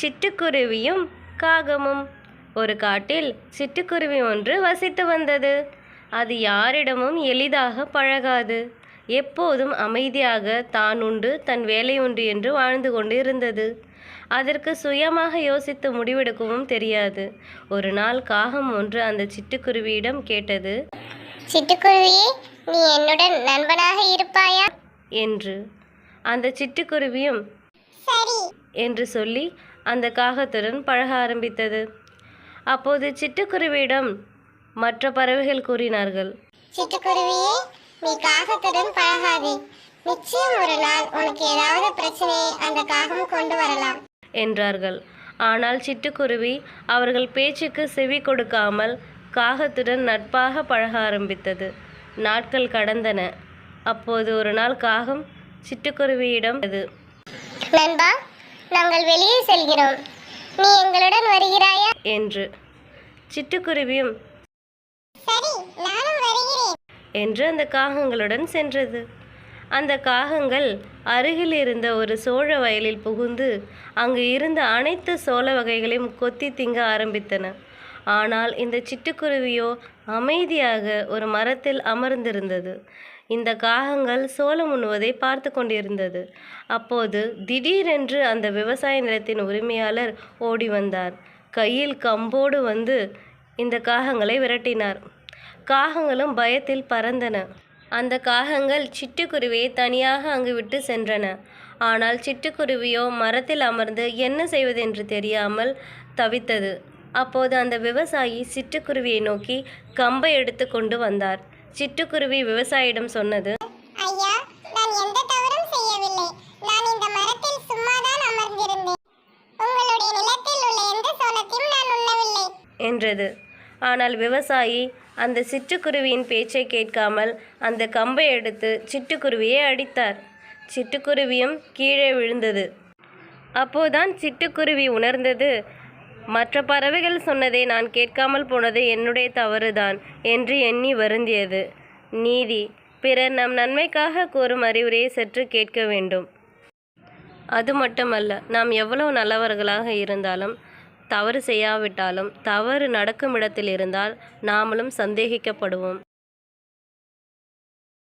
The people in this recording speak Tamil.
சிட்டுக்குருவியும் காகமும். ஒரு காட்டில் சிட்டுக்குருவி ஒன்று வசித்து வந்தது. அது யாரிடமும் எளிதாக பழகாது. எப்போதும் அமைதியாக தான் உண்டு தன் வேலை உண்டு என்று வாழ்ந்து கொண்டு இருந்தது. அதற்கு சுயமாக யோசித்து முடிவெடுக்கவும் தெரியாது. ஒரு நாள் காகம் ஒன்று அந்த சிட்டுக்குருவியிடம் கேட்டது சிட்டுக்குருவியே நீ என்னுடன் நண்பனாக இருப்பாயா? என்று. அந்த சிட்டுக்குருவியும் சரி என்று சொல்லி அந்த காகத்துடன் பழக ஆரம்பித்தது. அப்போது சிட்டுக்குருவியிடம் மற்ற பறவைகள் கூறினார்கள். சிட்டுக்குருவியே நீ காகத்துடன் பழகாதே. நிச்சயம் ஒரு நாள் உனக்கு ஏதாவது பிரச்சனையை அந்த காகம் கொண்டு வரலாம் என்றார்கள். ஆனால் சிட்டுக்குருவி அவர்கள் பேச்சுக்கு செவி கொடுக்காமல் காகத்துடன் நட்பாக பழக ஆரம்பித்தது. நாட்கள் கடந்தன. அப்போது ஒரு நாள் காகம் சிட்டுக்குருவியிடம் அது நண்பா நாங்கள் வெளியே செல்கிறோம். நீ எங்களுடன் வருகிறாயா? என்று சிட்டுக்குருவியும் சரி நானும் வருகிறேன். என்று அந்த காகங்களுடன் சென்றது. அந்த காகங்கள் அருகில் இருந்த ஒரு சோழ வயலில் புகுந்து அங்கு இருந்த அனைத்து சோள வகைகளையும் கொத்தி திங்க ஆரம்பித்தன. ஆனால் இந்த சிட்டுக்குருவியோ அமைதியாக ஒரு மரத்தில் அமர்ந்திருந்தது. இந்த காகங்கள் சோளம் உண்ணுவதை பார்த்து கொண்டிருந்தது. அப்போது திடீரென்று அந்த விவசாய நிலத்தின் உரிமையாளர் ஓடி வந்தார். கையில் கம்போடு வந்து இந்த காகங்களை விரட்டினார். காகங்களும் பயத்தில் பறந்தன. அந்த காகங்கள் சிட்டுக்குருவியை தனியாக அங்கு விட்டு சென்றன. ஆனால் சிட்டுக்குருவியோ மரத்தில் அமர்ந்து என்ன செய்வதென்று தெரியாமல் தவித்தது. அப்போது அந்த விவசாயி சிட்டுக்குருவியை நோக்கி கம்பை எடுத்து கொண்டு வந்தார். சிட்டுக்குருவி விவசாயியிடம் சொன்னது ஐயா நான் எந்த தவறும் செய்யவில்லை. நான் இந்த மரத்தில் சும்மாதான் அமர்ந்திருந்தேன். உங்களுடைய நிலத்தில் உள்ள எந்த சோளத்தையும் நான் உண்ணவில்லை. என்றது. ஆனால் விவசாயி அந்த சிட்டுக்குருவியின் பேச்சை கேட்காமல் அந்த கம்பை எடுத்து சிட்டுக்குருவியை அடித்தார். சிட்டுக்குருவியும் கீழே விழுந்தது. அப்போதான் சிட்டுக்குருவி உணர்ந்தது மற்ற பறவைகள் சொன்னதை நான் கேட்காமல் போனது என்னுடைய தவறுதான் என்று எண்ணி வருந்தியது. நீதி பிறர் நம் நன்மைக்காக கூறும் அறிவுரையை சற்று கேட்க வேண்டும். அது மட்டுமல்ல நாம் எவ்வளவு நல்லவர்களாக இருந்தாலும் தவறு செய்யாவிட்டாலும் தவறு நடக்கும் இடத்தில் இருந்தால் நாமளும் சந்தேகிக்கப்படுவோம்.